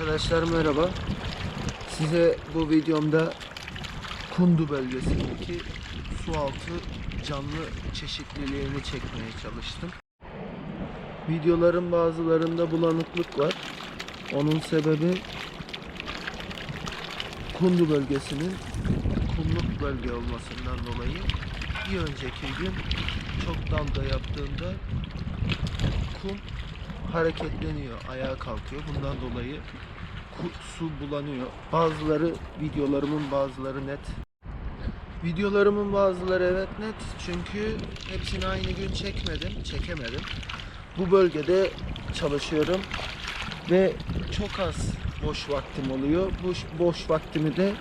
Arkadaşlar merhaba. Size bu videomda Kundu bölgesindeki su altı canlı çeşitliliğini çekmeye çalıştım. Videoların bazılarında bulanıklık var. Onun sebebi Kundu bölgesinin kumluk bölge olmasından dolayı bir önceki gün çok damda yaptığında kum hareketleniyor, ayağa kalkıyor. Bundan dolayı su bulanıyor. Bazıları videolarımın bazıları net. Videolarımın bazıları evet net çünkü hepsini aynı gün çekmedim, çekemedim. Bu bölgede çalışıyorum ve çok az boş vaktim oluyor. Bu boş vaktimi de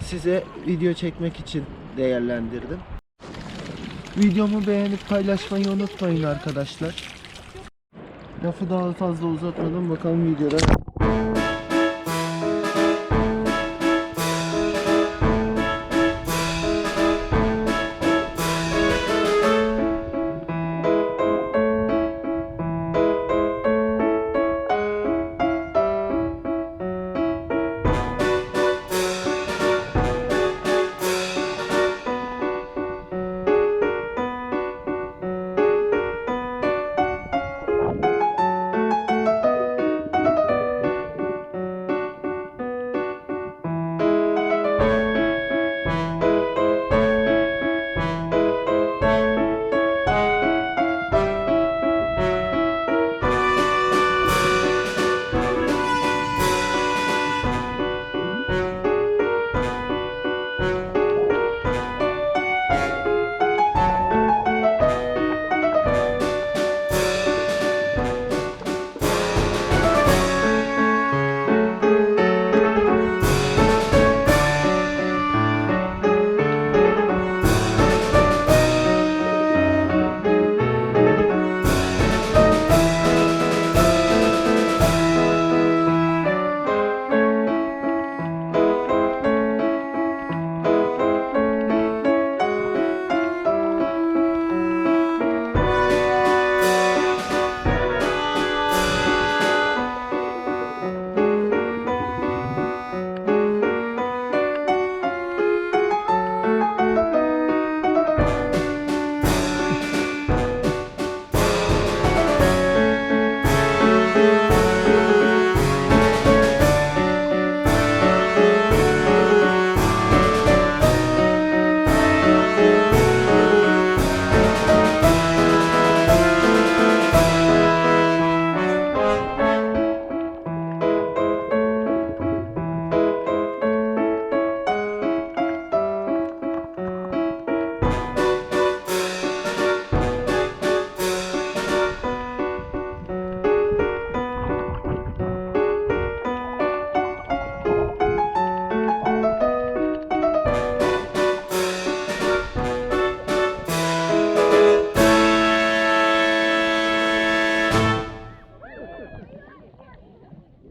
size video çekmek için değerlendirdim. Videomu beğenip paylaşmayı unutmayın arkadaşlar. Lafı daha fazla uzatmadan bakalım videoda.